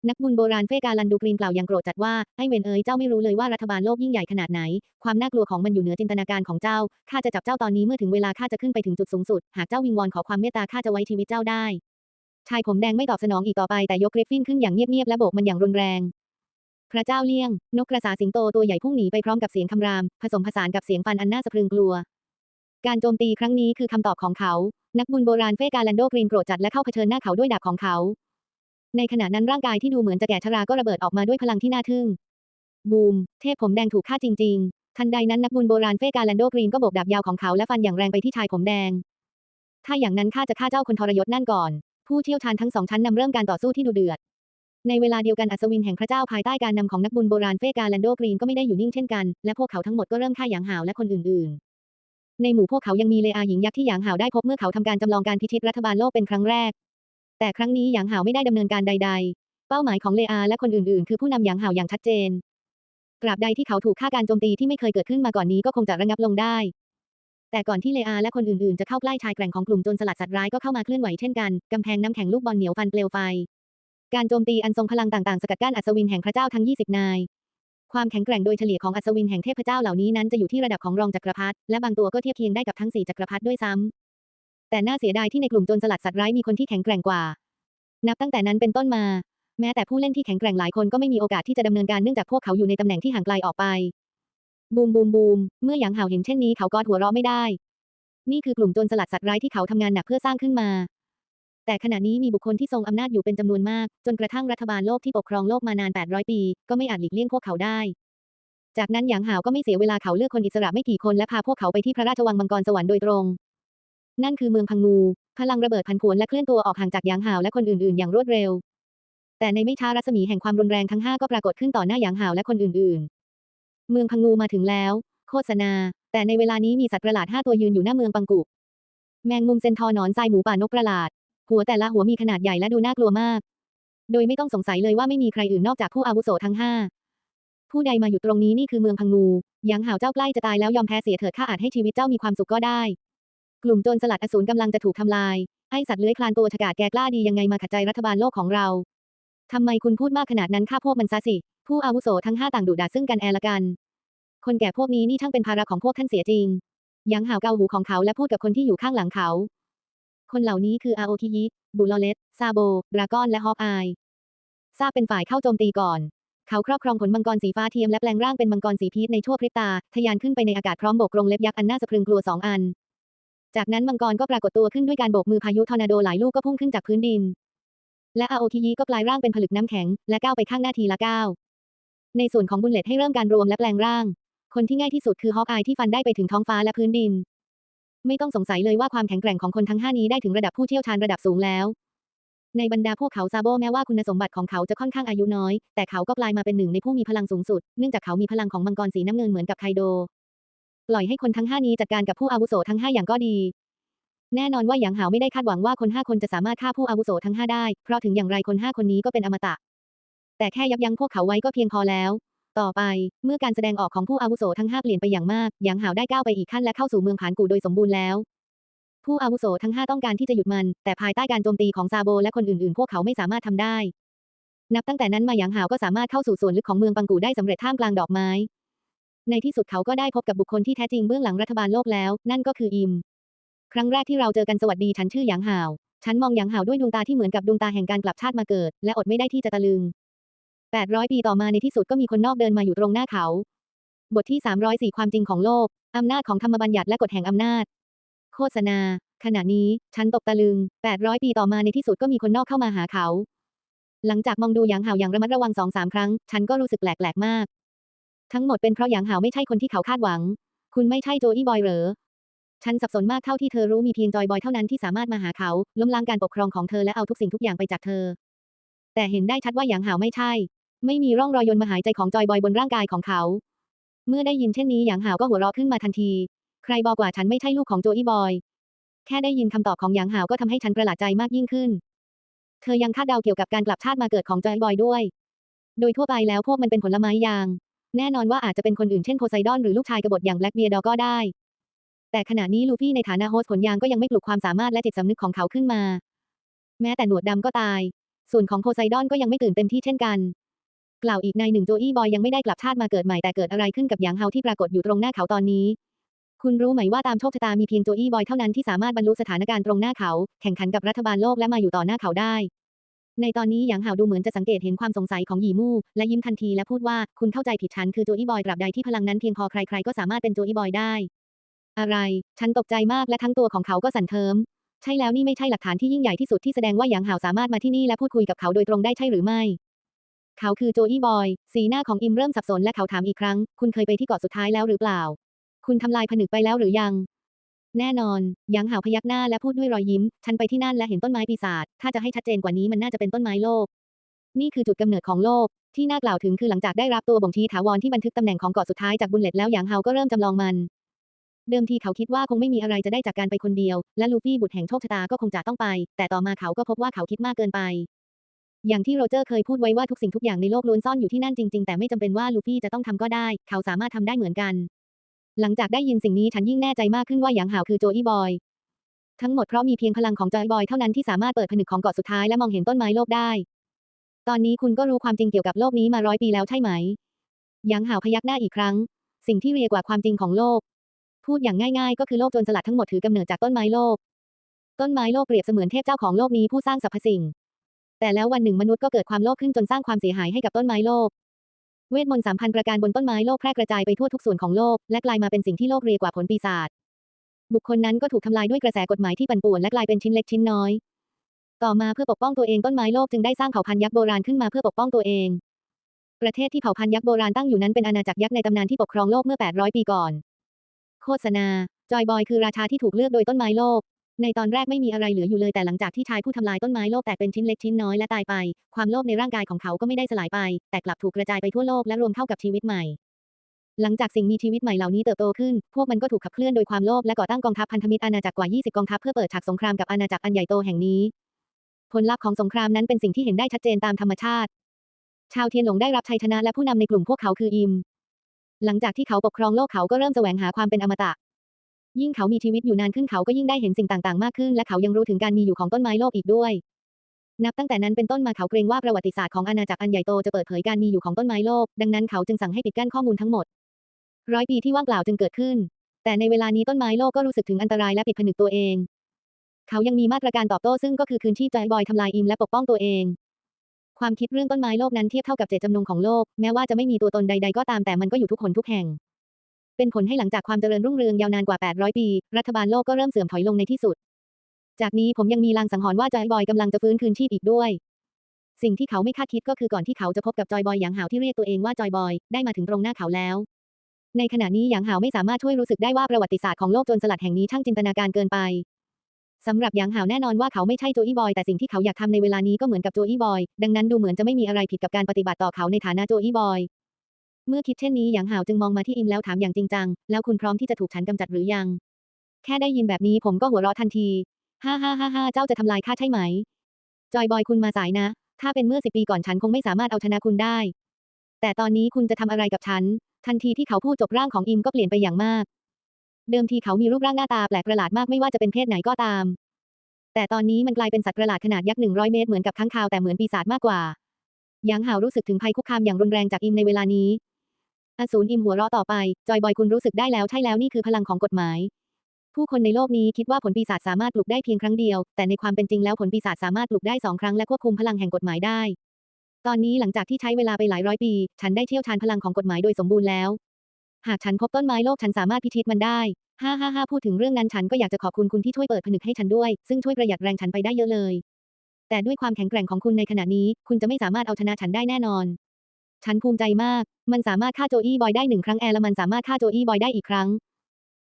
S1: นักบุญโบราณเฟกาลันดูกรีนกล่าวอย่างโกรธจัดว่าไอ้เวนเอ๋ยเจ้าไม่รู้เลยว่ารัฐบาลโลกยิ่งใหญ่ขนาดไหน ความน่ากลัวของมันอยู่เหนือจินตนาการของเจ้าข้าจะจับเจ้าตอนนี้เมื่อถึงเวลาข้าจะขึ้นไปถึงจุดสูงสุด หากเจ้าวิงวอนขอความเมตตาข้าจะไว้ชีวิตเจ้าได้ชายผมแดงไม่ตอบสนองอีกต่อไปแต่ยกกริฟฟินขึ้นอย่างเงียบๆและโบกมันอย่างรุนแรงพระเจ้าเลี่ยง นกกระสาสิงโตตัวใหญ่พุ่งหนีไปพร้อมกับเสียงคำราม ผสมผสานกับเสียงฟันอันน่าสะพรึงกลัว การโจมตีครั้งนี้คือคำตอบของเขา นักบุญโบราณเฟกาแลนโดกรีนโกรธจัดและเข้าเผชิญหน้าเขาด้วยดาบของเขา ในขณะนั้นร่างกายที่ดูเหมือนจะแก่ชราก็ระเบิดออกมาด้วยพลังที่น่าทึ่ง บูม เทพผมแดงถูกฆ่าจริง ๆ ทันใดนั้นนักบุญโบราณเฟกาแลนโดกรีนก็โบกดาบยาวของเขาและฟันอย่างแรงไปที่ชายผมแดง ถ้าอย่างนั้นข้าจะฆ่าเจ้าคนทรยศนั่นก่อน ผู้เชี่ยวชาญทั้งสองชั้นนำเริ่มการต่อสู้ที่ดุเดือด ในเวลาเดียวกันอัศวินแห่งพระเจ้าภายใต้การนำของนักบุญโบราณเฟกาแลนโดกรีนก็ไม่ได้อยู่นิ่งเช่นกัน และพวกเขาทั้งหมดก็เริ่มฆ่าหยางหาวและคนอื่นๆในหมู่พวกเขายังมีเลอาหญิงยักษ์ที่หยางหาวได้พบเมื่อเขาทำการจำลองการพิชิตรัฐบาลโลกเป็นครั้งแรก แต่ครั้งนี้หยางหาวไม่ได้ดำเนินการใด ๆ เป้าหมายของเลอาและคนอื่นๆ คือผู้นำหยางหาวอย่างชัดเจนตราบใดที่เขาถูกฆ่าการโจมตีที่ไม่เคยเกิดขึ้นมาก่อนนี้ก็คงจะระงับลงได้ แต่ก่อนที่เลอาและคนอื่นๆ จะเข้าใกล้ชายแกร่งของกลุ่มโจรสลัดสัตว์ร้ายก็เข้ามาเคลื่อนไหวเช่นกัน กำแพงน้ำแข็งลูกบอลเหนียวฟันเปลวไฟ การโจมตีอันทรงพลังต่างๆ สกัดกั้นอัศวินแห่งพระเจ้าทั้ง 20 นาย ความแข็งแกร่งโดยเฉลี่ยของอัศวินแห่งเทพเจ้าเหล่านี้นั้นจะอยู่ที่ระดับของรองจักรพรรดิ และบางตัวก็เทียบเคียงได้กับทั้งสี่จักรพรรดิด้วยซ้ แต่น่าเสียดายที่ในกลุ่มโจรสลัดสัตว์ร้ายมีคนที่แข็งแกร่งกว่า นับตั้งแต่นั้นเป็นต้นมา แม้แต่ผู้เล่นที่แข็งแกร่งหลายคนก็ไม่มีโอกาสที่จะดำเนินการเนื่องจากพวกเขาอยู่ในตำแหน่งที่ห่างไกลออกไปบูมบูมบูมเมื่อหยางเห่าเห็นเช่นนี้เขาก็หัวเราะไม่ได้ นี่คือกลุ่มโจรสลัดสัตว์ร้ายที่เขาทำงานหนักเพื่อสร้างขึ้นมา แต่ขณะนี้มีบุคคลที่ทรงอำนาจอยู่เป็นจำนวนมาก จนกระทั่งรัฐบาลโลกที่ปกครองโลกมานาน 800 ปี ก็ไม่อาจหลีกเลี่ยงพวกเขาได้ จากนั้นหยางเห่าก็ไม่เสียเวลาเขาเลือกคนอิสระไม่กี่คนและพาพวกเขาไปที่พระราชวังมังกรสวรรค์โดยตรง นั่นคือเมืองพังงู พลังระเบิดพันผวนและเคลื่อนตัวออกห่างจากหยางหาวและคนอื่นๆ อย่างรวดเร็ว แต่ในไม่ช้ารัศมีแห่งความรุนแรงทั้งห้าก็ปรากฏขึ้นต่อหน้าหยางหาวและคนอื่นๆ เมืองพังงูมาถึงแล้ว โฆษณา แต่ในเวลานี้มีสัตว์ประหลาดห้าตัวยืนอยู่หน้าเมืองปังกุ แมงมุมเซนทอหนอนทรายหมูป่านกประหลาด หัวแต่ละหัวมีขนาดใหญ่และดูน่ากลัวมาก โดยไม่ต้องสงสัยเลยว่าไม่มีใครอื่นนอกจากผู้อาวุโสทั้งห้าผู้ใดมาอยู่ตรงนี้นี่คือเมืองพังงูหยางหาวเจ้าใกล้จะตายแล้วยอมแพ้เสียเถิดข้าอาจให้ชีวิตเจ้ามีความสุขก็ได้ กลุ่มโจรสลัดอสูรกำลังจะถูกทำลาย ไอสัตว์เลื้อยคลานตัวฉกาจแกกล้าดียังไงมาขัดใจรัฐบาลโลกของเราทำไมคุณพูดมากขนาดนั้นฆ่าพวกมันซะสิ ผู้อาวุโสทั้งห้าต่างดุด่าซึ่งกันแอละกัน คนแก่พวกนี้นี่ช่างเป็นภาระของพวกท่านเสียจริงยางหาวเกาหูของเขาและพูดกับคนที่อยู่ข้างหลังเขา คนเหล่านี้คืออาโอทิยิบูลเลสซาโบดราก้อนและฮอกอายซาเป็นฝ่ายเข้าโจมตีก่อน เขาครอบครองผลมังกรสีฟ้าเทียมและแปลงร่างเป็นมังกรสีพีชในชั่วพริบตา ทะยานขึ้นไปในอากาศพร้อมโบกกรงเล็บยักษ์อันน่าสะพรึงกลัวสองอัน จากนั้นมังกรก็ปรากฏตัวขึ้นด้วยการโบกมือพายุทอร์นาโดหลายลูกก็พุ่งขึ้นจากพื้นดิน และอาโอทิยิก็กลายร่างเป็นผลึกน้ำแข็ง และก้าวไปข้างหน้าทีละก้าวในส่วนของบุลเลตให้เริ่มการรวมและแปลงร่าง คนที่ง่ายที่สุดคือฮอกอายที่ฟันได้ไปถึงท้องฟ้าและพื้นดิน ไม่ต้องสงสัยเลยว่าความแข็งแกร่งของคนทั้งห้านี้ได้ถึงระดับผู้เชี่ยวชาญระดับสูงแล้วในบรรดาพวกเขาซาโบแม้ว่าคุณสมบัติของเขาจะค่อนข้างอายุน้อย แต่เขาก็กลายมาเป็นหนึ่งในผู้มีพลังสูงสุด เนื่องจากเขามีพลังของมังกรสีน้ำเงินเหมือนกับไคโด ปล่อยให้คนทั้งห้านี้จัดการกับผู้อาวุโสทั้งห้าอย่างก็ดี แน่นอนว่าหยางหาวไม่ได้คาดหวังว่าคนห้าคนจะสามารถฆ่าผู้อาวุโสทั้งห้าได้ เพราะถึงอย่างไรคนห้าคนนี้ก็เป็นอมตะ แต่แค่ยับยั้งพวกเขาไว้ก็เพียงพอแล้ว ต่อไปเมื่อการแสดงออกของผู้อาวุโสทั้งห้าเปลี่ยนไปอย่างมากหยางหาวได้ก้าวไปอีกขั้นและเข้าสู่เมืองผานกูโดยสมบูรณ์แล้ว ผู้อาวุโสทั้งห้าต้องการที่จะหยุดมัน แต่ภายใต้การโจมตีของซาโบและคนอื่นๆ พวกเขาไม่สามารถทำได้ นับตั้งแต่นั้นมาหยางหาวก็สามารถเข้าสู่ส่วนลึกของเมืองปังกูได้สำเร็จท่ามกลางดอกไม้ ในที่สุดเขาก็ได้พบกับบุคคลที่แท้จริงเบื้องหลังรัฐบาลโลกแล้ว นั่นก็คืออิม ครั้งแรกที่เราเจอกันสวัสดีฉันชื่อหยางหาว ฉันมองหยางหาวด้วยดวงตาที่เหมือนกับดวงตาแห่งการกลับชาติมาเกิด และอดไม่ได้ที่จะตะลึง 800 ปีต่อมาในที่สุดก็มีคนนอกเดินมาอยู่ตรงหน้าเขา บทที่ 304 ความจริงของโลก อำนาจของธรรมบัญญัติและกฎแห่งอำนาจ โฆษณา ขณะนี้ ฉันตกตะลึง 800 ปีต่อมาในที่สุดก็มีคนนอกเข้ามาหาเขา หลังจากมองดูหยางหาวอย่างระมัดระวังสองสามครั้ง ฉันก็รู้สึกแปลกๆมาก ทั้งหมดเป็นเพราะหยางหาวไม่ใช่คนที่เขาคาดหวัง คุณไม่ใช่โจอี้บอยเหรอ ฉันสับสนมากเท่าที่เธอรู้มีเพียงจอยบอยเท่านั้นที่สามารถมาหาเขา ล้มล้างการปกครองของเธอและเอาทุกสิ่งทุกอย่างไปจากเธอ แต่เห็นได้ชัดว่าหยางหาวไม่ใช่ ไม่มีร่องรอยยนมาหายใจของจอยบอยบนร่างกายของเขา เมื่อได้ยินเช่นนี้หยางหาวก็หัวเราะขึ้นมาทันที ใครบอกว่าฉันไม่ใช่ลูกของโจอี้บอย แค่ได้ยินคำตอบของหยางหาวก็ทำให้ฉันประหลาดใจมากยิ่งขึ้น เธอยังคาดเดาเกี่ยวกับการกลับชาติมาเกิดของจอยบอยด้วย โดยทั่วไปแล้วพวกมันเป็นผลไม้ยาง แน่นอนว่าอาจจะเป็นคนอื่นเช่นโพไซดอนหรือลูกชายกบฏอย่างแบล็กเบียร์ดอก็ได้ แต่ขณะนี้ลูฟี่ในฐานะโฮสต์ขนยางก็ยังไม่ปลุกความสามารถและจิตสำนึกของเขาขึ้นมา แม้แต่หนวดดำก็ตาย ส่วนของโพไซดอนก็ยังไม่ตื่นเต็มที่เช่นกัน กล่าวอีกในหนึ่งโจอี้บอยยังไม่ได้กลับชาติมาเกิดใหม่แต่เกิดอะไรขึ้นกับหยางเฮาที่ปรากฏอยู่ตรงหน้าเขาตอนนี้ คุณรู้ไหมว่าตามโชคชะตามีเพียงโจอี้บอยเท่านั้นที่สามารถบรรลุสถานการณ์ตรงหน้าเขา แข่งขันกับรัฐบาลโลกและมาอยู่ต่อหน้าเขาได้ ในตอนนี้หยางเฮาดูเหมือนจะสังเกตเห็นความสงสัยของหยีมู่และยิ้มทันทีและพูดว่าคุณเข้าใจผิดฉันคือโจอี้บอยตราบใดที่พลังนั้นเพียงพอใครๆก็สามารถเป็นโจอี้บอยได้ อะไร ฉันตกใจมากและทั้งตัวของเขาก็สั่นเทิมใช่แล้วนี่ไม่ใช่หลักฐานที่ยิ่งใหญ่ที่สุดที่แสดงว่าหยางหาวสามารถมาที่นี่และพูดคุยกับเขาโดยตรงได้ใช่หรือไม่ เขาคือโจอี้บอย สีหน้าของอิมเริ่มสับสนและเขาถามอีกครั้ง คุณเคยไปที่เกาะสุดท้ายแล้วหรือเปล่า คุณทำลายผนึกไปแล้วหรือยัง แน่นอนหยางหาวพยักหน้าและพูดด้วยรอยยิ้ม ฉันไปที่นั่นและเห็นต้นไม้ปีศาจ ถ้าจะให้ชัดเจนกว่านี้มันน่าจะเป็นต้นไม้โลก นี่คือจุดกำเนิดของโลก ที่น่ากล่าวถึงคือหลังจากได้รับตัวบ่งชี้ถาวรที่บันทึกตำแหน่งของเกาะสุดท้ายจากบุลเลตแล้วหยางเฮาก็เริ่มจำลองมัน เดิมทีเขาคิดว่าคงไม่มีอะไรจะได้จากการไปคนเดียว และลูฟี่บุตรแห่งโชคชะตาก็คงจะต้องไป แต่ต่อมาเขาก็พบว่าเขาคิดมากเกินไป อย่างที่โรเจอร์เคยพูดไว้ว่าทุกสิ่งทุกอย่างในโลกล้วนซ่อนอยู่ที่นั่นจริงๆ แต่ไม่จำเป็นว่าลูฟี่จะต้องทำก็ได้ เขาสามารถทำได้เหมือนกัน หลังจากได้ยินสิ่งนี้ฉันยิ่งแน่ใจมากขึ้นว่าหยางหาวคือโจอี้บอย ทั้งหมดเพราะมีเพียงพลังของจอยบอยเท่านั้นที่สามารถเปิดผนึกของเกาะสุดท้ายและมองเห็นต้นไม้โลกได้ ตอนนี้คุณก็รู้ความจริงเกี่ยวกับโลกนี้มาร้อยปีแล้วใช่ไหมหยางหาวพยักหน้าอีกครั้ง สิ่งที่เรียกว่าความจริงของโลก พูดอย่างง่ายๆ ก็คือโลกจรสลัดทั้งหมดถือกำเนิดจากต้นไม้โลก ต้นไม้โลกเปรียบเสมือนเทพเจ้าของโลกนี้ผู้สร้างสรรพสิ่ง แต่แล้ววันหนึ่งมนุษย์ก็เกิดความโลภขึ้นจนสร้างความเสียหายให้กับต้นไม้โลก เวทมนต์สามพันประการบนต้นไม้โลกแพร่กระจายไปทั่วทุกส่วนของโลก และกลายมาเป็นสิ่งที่โลกเรียกว่าผลปีศาจบุคคลนั้นก็ถูกทำลายด้วยกระแสกฎหมายที่ปั่นป่วนและกลายเป็นชิ้นเล็กชิ้นน้อย ต่อมาเพื่อปกป้องตัวเองต้นไม้โลกจึงได้สร้างเผ่าพันธุ์ยักษ์โบราณขึ้นมาเพื่อปกป้องตัวเอง ประเทศที่เผ่าพันธุ์ยักษ์โบราณตั้งอยู่นั้นเป็นอาณาจักรยักษ์ในตำนานที่ปกครองโลกเมื่อ 800 ปีก่อน โฆษณา จอยบอยคือราชาที่ถูกเลือกโดยต้นไม้โลก ในตอนแรกไม่มีอะไรเหลืออยู่เลยแต่หลังจากที่ชายผู้ทำลายต้นไม้โลกแตกเป็นชิ้นเล็กชิ้นน้อยและตายไป ความโลภในร่างกายของเขาก็ไม่ได้สลายไป แต่กลับถูกกระจายไปทั่วโลกและรวมเข้ากับชีวิตใหม่ หลังจากสิ่งมีชีวิตใหม่เหล่านี้เติบโตขึ้น พวกมันก็ถูกขับเคลื่อนโดยความโลภและก่อตั้งกองทัพพันธมิตรอาณาจักรกว่า 20 กองทัพเพื่อเปิดฉากสงครามกับอาณาจักรอันใหญ่โตแห่งนี้ ผลลัพธ์ของสงครามนั้นเป็นสิ่งที่เห็นได้ชัดเจนตามธรรมชาติ ชาวเทียนหลงได้รับชัยชนะและผู้นำในกลุ่มพวกเขาคืออิม หลังจากที่เขาปกครองโลกเขาก็เริ่มแสวงหาความเป็นอมตะ ยิ่งเขามีชีวิตอยู่นานขึ้นเขาก็ยิ่งได้เห็นสิ่งต่างๆ มากขึ้น และเขายังรู้ถึงการมีอยู่ของต้นไม้โลกอีกด้วย นับตั้งแต่นั้นเป็นต้นมาเขาเกรงว่าประวัติศาสตร์ของอาณาจักรอันใหญ่โตจะเปิดเผยการมีอยู่ของต้นไม้โลก ดังนั้นเขาจึงสั่งให้ปิดกั้นข้อมูลทั้งหมด ร้อยปีที่ว่างเปล่าจึงเกิดขึ้น แต่ในเวลานี้ต้นไม้โลกก็รู้สึกถึงอันตรายและปิดผนึกตัวเอง เขายังมีมาตรการตอบโต้ซึ่งก็คือคืนชีพจอยบอยทำลายอิมและปกป้องตัวเองความคิดเรื่องต้นไม้โลกนั้นเทียบเท่ากับเจตจำนงของโลก แม้ว่าจะไม่มีตัวตนใด ๆ ก็ตามแต่มันก็อยู่ทุกคนทุกแห่ง เป็นผลให้หลังจากความเจริญรุ่งเรืองยาวนานกว่า 800 ปี รัฐบาลโลกก็เริ่มเสื่อมถอยลงในที่สุด จากนี้ผมยังมีลางสังหรณ์ว่าจอยบอยกำลังจะฟื้นคืนชีพอีกด้วย สิ่งที่เขาไม่คาดคิดก็คือก่อนที่เขาจะพบกับจอยบอยหยางหาวที่เรียกตัวเองว่าจอยบอยได้มาถึงตรงหน้าเขาแล้ว ในขณะนี้หยางหาวไม่สามารถช่วยรู้สึกได้ว่าประวัติศาสตร์ของโลกจรสลัดแห่งนี้ช่างจินตนาการเกินไปสำหรับหยางหาวแน่นอนว่าเขาไม่ใช่โจอี้บอยแต่สิ่งที่เขาอยากทำในเวลานี้ก็เหมือนกับโจอี้บอยดังนั้นดูเหมือนจะไม่มีอะไรผิดกับการปฏิบัติต่อเขาในฐานะโจอี้บอย เมื่อคิดเช่นนี้หยางหาวจึงมองมาที่อิมแล้วถามอย่างจริงจัง แล้วคุณพร้อมที่จะถูกฉันกำจัดหรือยัง แค่ได้ยินแบบนี้ผมก็หัวเราะทันที ฮ่าฮ่าฮ่าฮ่าเจ้าจะทำลายข้าใช่ไหม จอยบอยคุณมาสายนะ ถ้าเป็นเมื่อสิบปีก่อนฉันคงไม่สามารถเอาชนะคุณได้ แต่ตอนนี้คุณจะทำอะไรกับฉัน ทันทีที่เขาพูดจบร่างของอิมก็เปลี่ยนไปอย่างมาก เดิมทีเขามีรูปร่างหน้าตาแปลกประหลาดมากไม่ว่าจะเป็นเพศไหนก็ตาม แต่ตอนนี้มันกลายเป็นสัตว์ประหลาดขนาดยักษ์หนึ่งร้อยเมตรเหมือนกับข้างคาวแต่เหมือนปีศาจมากกว่าหยางหาวรู้สึกถึงภัยคุกคามอย่างรุนแรงจากอิมในเวลานี้ อสูรอิมหัวเราะต่อไป จอยบอยคุณรู้สึกได้แล้วใช่แล้วนี่คือพลังของกฎหมาย ผู้คนในโลกนี้คิดว่าผลปีศาจสามารถปลุกได้เพียงครั้งเดียว แต่ในความเป็นจริงแล้วผลปีศาจสามารถปลุกได้สองครั้งและควบคุมพลังแห่งกฎหมายได้ ตอนนี้หลังจากที่ใช้เวลาไปหลายร้อยปี ฉันได้เชี่ยวชาญพลังของกฎหมายโดยสมบูรณ์แล้ว หากฉันพบต้นไม้โลกฉันสามารถพิชิตมันได้ฮ่าฮ่าฮ่าพูดถึงเรื่องนั้นฉันก็อยากจะขอบคุณคุณที่ช่วยเปิดผนึกให้ฉันด้วย ซึ่งช่วยประหยัดแรงฉันไปได้เยอะเลย แต่ด้วยความแข็งแกร่งของคุณในขณะนี้ คุณจะไม่สามารถเอาชนะฉันได้แน่นอน ฉันภูมิใจมาก มันสามารถฆ่าโจอี้บอยได้หนึ่งครั้งแอร์และมันสามารถฆ่าโจอี้บอยได้อีกครั้ง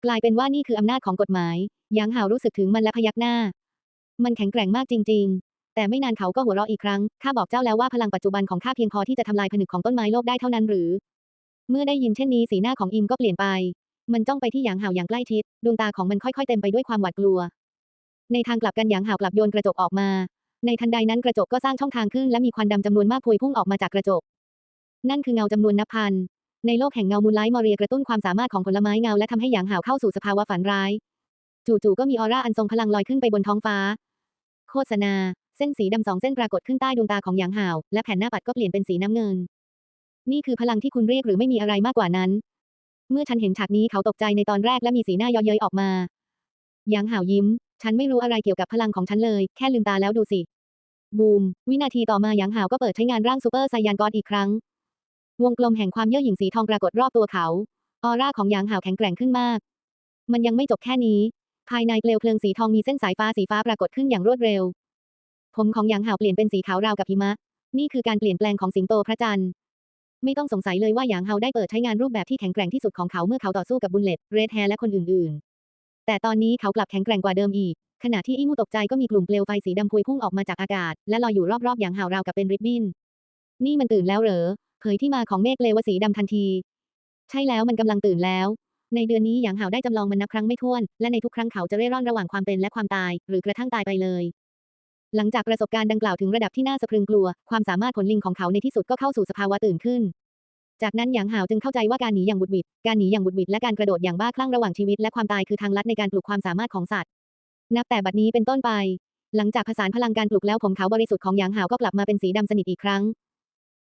S1: กลายเป็นว่านี่คืออำนาจของกฎหมายหยางหาวรู้สึกถึงมันและพยักหน้า มันแข็งแกร่งมากจริง ๆ แต่ไม่นานเขาก็หัวเราะอีกครั้ง ข้าบอกเจ้าแล้วว่าพลังปัจจุบันของข้าเพียงพอที่จะทำลายผนึกของต้นไม้โลกได้เท่านั้นหรือ เมื่อได้ยินเช่นนี้สีหน้าของอิมก็เปลี่ยนไป มันจ้องไปที่หยางหาวอย่างใกล้ชิด ดวงตาของมันค่อยๆเต็มไปด้วยความหวาดกลัว ในทางกลับกันหยางหาวกลับโยนกระจกออกมา ในทันใดนั้นกระจกก็สร้างช่องทางขึ้นและมีควันดำจำนวนมากพวยพุ่งออกมาจากกระจก นั่นคือเงาจำนวนนับพัน ในโลกแห่งเงามูลไลท์มอเรียกระตุ้นความสามารถของผลไม้เงาและทำให้หยางหาวเข้าสู่สภาวะฝันร้าย จู่ๆก็มีออร่าอันทรงพลังลอยขึ้นไปบนท้องฟ้า โฆษณา เส้นสีดำสองเส้นปรากฏขึ้นใต้ดวงตาของหยางหาว และแผ่นหน้าปัดก็เปลี่ยนเป็นสีน้ำเงิน นี่คือพลังที่คุณเรียกหรือไม่มีอะไรมากกว่านั้น เมื่อฉันเห็นฉากนี้เขาตกใจในตอนแรกและมีสีหน้าเย้อเย้ยออกมาหยางหาวยิ้ม ฉันไม่รู้อะไรเกี่ยวกับพลังของฉันเลย แค่ลืมตาแล้วดูสิบูม วินาทีต่อมาหยางหาวก็เปิดใช้งานร่างซูเปอร์ไซยานกอดอีกครั้ง วงกลมแห่งความเย่อหยิ่งสีทองปรากฏรอบตัวเขา ออร่าของหยางหาวแข็งแกร่งขึ้นมาก มันยังไม่จบแค่นี้ ภายในเปลวเพลิงสีทองมีเส้นสายฟ้าสีฟ้าปรากฏขึ้นอย่างรวดเร็ว ผมของหยางหาวเปลี่ยนเป็นสีขาวราวกับหิมะ นี่คือการเปลี่ยนแปลงของสิงโตพระจันทร์ ไม่ต้องสงสัยเลยว่าหยางเฮาได้เปิดใช้งานรูปแบบที่แข็งแกร่งที่สุดของเขาเมื่อเขาต่อสู้กับบุลเลตเรดแฮร์และคนอื่น ๆ แต่ตอนนี้เขากลับแข็งแกร่งกว่าเดิมอีก ขณะที่อิมูตกใจก็มีกลุ่มเปลวไฟสีดำพวยพุ่งออกมาจากอากาศ และลอยอยู่รอบๆหยางเฮาราวกับเป็นริบบิ้น นี่มันตื่นแล้วเหรอ เผยที่มาของเมฆเลวสีดำทันที ใช่แล้วมันกำลังตื่นแล้ว ในเดือนนี้หยางเฮาได้จำลองมันนับครั้งไม่ถ้วน และในทุกครั้งเขาจะเร่ร่อนระหว่างความเป็นและความตาย หรือกระทั่งตายไปเลย หลังจากประสบการณ์ดังกล่าวถึงระดับที่น่าสะพรึงกลัว ความสามารถผลลิงของเขาในที่สุดก็เข้าสู่สภาวะตื่นขึ้น จากนั้นหยางหาวจึงเข้าใจว่าการหนีอย่างบุดบิด การหนีอย่างบุดบิดและการกระโดดอย่างบ้าคลั่งระหว่างชีวิตและความตายคือทางลัดในการปลุกความสามารถของสัตว์ นับแต่บัดนี้เป็นต้นไปหลังจากผสานพลังการปลุกแล้วผมขาวบริสุทธิ์ของหยางหาวก็กลับมาเป็นสีดำสนิทอีกครั้ง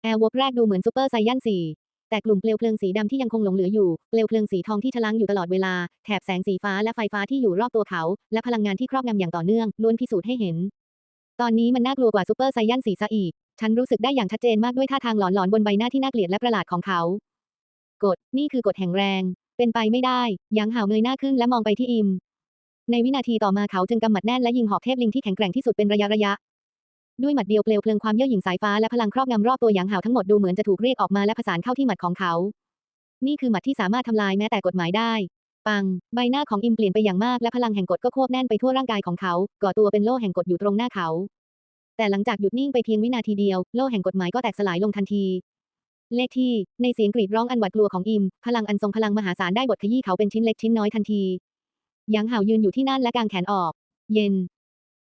S1: แอร์วอแรกดูเหมือนซูเปอร์ไซยันสี่แต่กลุ่มเปลวเพลิงสีดำที่ยังคงหลงเหลืออยู่ เปลวเพลิงสีทองที่ฉลังอยู่ตลอดเวลา แถบแสงสีฟ้าและไฟฟ้าที่อยู่รอบตัวเขา และพลังงานที่ครอบงำอย่างต่อเนื่อง ล้วนพิสูจน์ให้เห็น ตอนนี้มันน่ากลัวกว่าซูเปอร์ไซยันสีซะอีก ฉันรู้สึกได้อย่างชัดเจนมากด้วยท่าทางหลอนๆบนใบหน้าที่น่าเกลียดและประหลาดของเขา กฎ นี่คือกฎแห่งแรง เป็นไปไม่ได้ยางห่าวเงยหน้าขึ้นและมองไปที่อิม ในวินาทีต่อมาเขาจึงกำหมัดแน่นและยิงหอกเทพลิงที่แข็งแกร่งที่สุดเป็นระยะระยะ ด้วยหมัดเดียวเปลวเพลิงความเย่อหยิ่งสายฟ้าและพลังครอบงำรอบตัวหยางหาวทั้งหมดดูเหมือนจะถูกเรียกออกมาและผสานเข้าที่หมัดของเขา นี่คือหมัดที่สามารถทำลายแม้แต่กฎหมายได้ ปัง ใบหน้าของอิมเปลี่ยนไปอย่างมากและพลังแห่งกฎก็ควบแน่นไปทั่วร่างกายของเขา ก่อตัวเป็นโล่แห่งกฎอยู่ตรงหน้าเขา แต่หลังจากหยุดนิ่งไปเพียงวินาทีเดียว โล่แห่งกฎหมายก็แตกสลายลงทันที เลขที่ ในเสียงกรีดร้องอันหวาดกลัวของอิม พลังอันทรงพลังมหาศาลได้บดขยี้เขาเป็นชิ้นเล็กชิ้นน้อยทันทีหยางหาวยืนอยู่ที่นั่นและกางแขนออก เย็น